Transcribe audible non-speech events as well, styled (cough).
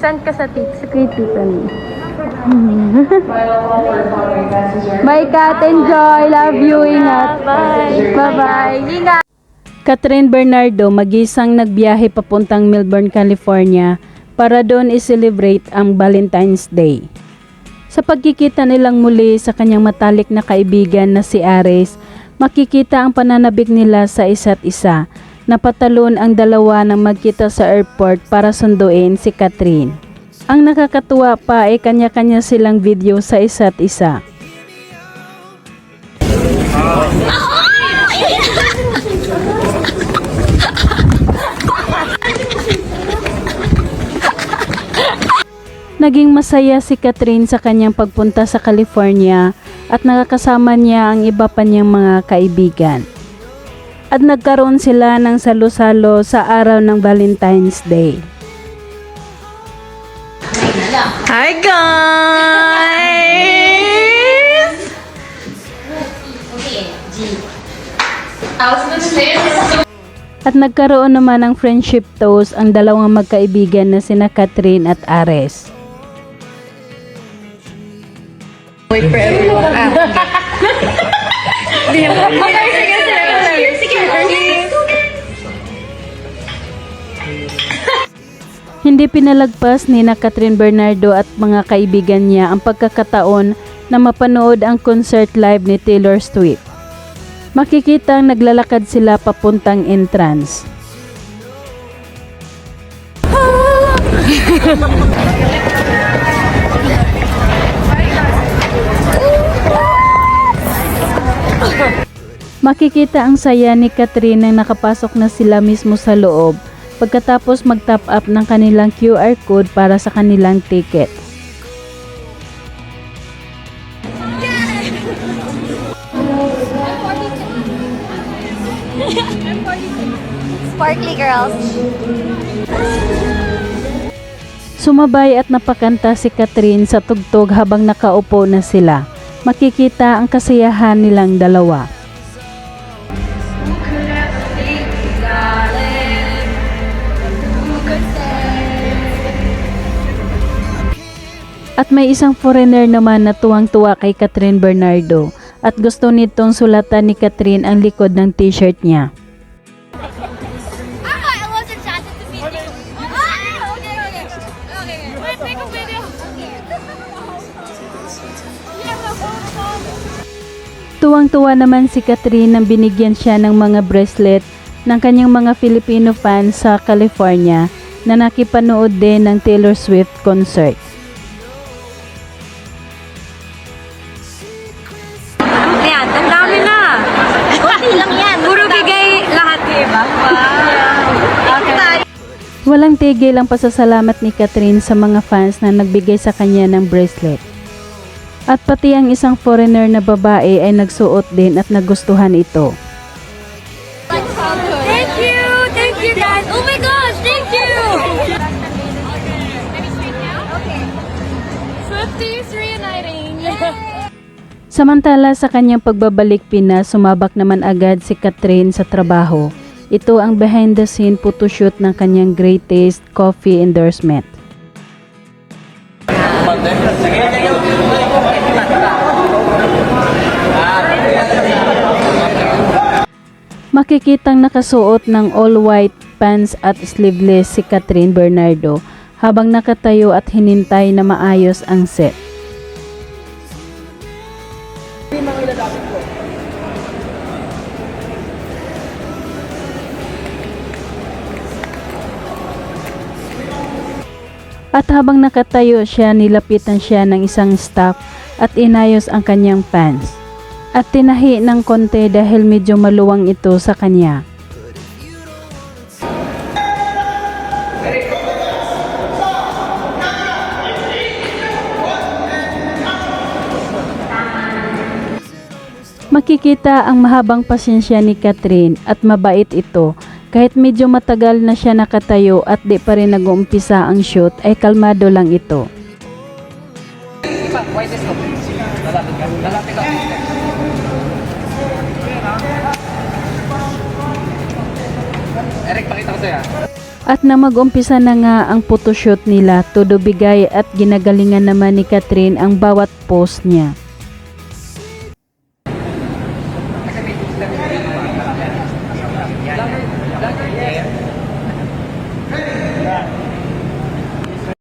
Send ka sa tit sa kay tita ni. Bye, Kat. Enjoy. Love you. Ingat. Bye. Bye-bye. Ingat. Catherine Bernardo mag-isang nagbiyahe papuntang Melbourne, California para doon i-celebrate ang Valentine's Day. Sa pagkikita nilang muli sa kanyang matalik na kaibigan na si Ares, makikita ang pananabik nila sa isa't isa. Napatalon ang dalawa nang magkita sa airport para sunduin si Catherine. Ang nakakatuwa pa ay kanya-kanya silang video sa isa't isa. Naging masaya si Catherine sa kanyang pagpunta sa California at nakakasama niya ang iba pa niyang mga kaibigan. At nagkaroon sila ng salo-salo sa araw ng Valentine's Day. Hi, guys! At nagkaroon naman ng friendship toast ang dalawang magkaibigan na sina Catherine at Ares. Wait for everyone. Ah, (laughs) okay. Hindi pinalagpas ni na Catherine Bernardo at mga kaibigan niya ang pagkakataon na mapanood ang concert live ni Taylor Swift. Makikita ang naglalakad sila papuntang entrance. Makikita ang saya ni Catherine nang nakapasok na sila mismo sa loob pagkatapos mag-top up ng kanilang QR code para sa kanilang ticket. Sparkly girls. Sumabay at napakanta si Catherine sa tugtog habang nakaupo na sila. Makikita ang kasiyahan nilang dalawa. At may isang foreigner naman na tuwang-tuwa kay Catherine Bernardo at gusto nitong sulatan ni Catherine ang likod ng t-shirt niya. Ah. Tuwang-tuwa naman si Catherine nang binigyan siya ng mga bracelet ng kanyang mga Filipino fans sa California na nakipanood din ng Taylor Swift concert. Walang tigil ang pasasalamat ni Catherine sa mga fans na nagbigay sa kanya ng bracelet. At pati ang isang foreigner na babae ay nagsuot din at nagustuhan ito. Thank you. Thank you, guys. Oh my gosh, thank you. Okay. Swifties reuniting. Samantala sa kanyang pagbabalik Pinas, sumabak naman agad si Catherine sa trabaho. Ito ang behind the scene photoshoot ng kanyang greatest coffee endorsement. Makikitang nakasuot ng all white pants at sleeveless si Catherine Bernardo habang nakatayo at hinintay na maayos ang set. At habang nakatayo siya, nilapitan siya ng isang staff at inayos ang kanyang pants. At tinahi ng konti dahil medyo maluwang ito sa kanya. Makikita ang mahabang pasensya ni Catherine at mabait ito kahit medyo matagal na siya nakatayo at di pa rin nag-uumpisa ang shoot ay kalmado lang ito. At na mag-umpisa na nga ang photoshoot nila, todo bigay at ginagalingan naman ni Catherine ang bawat post niya.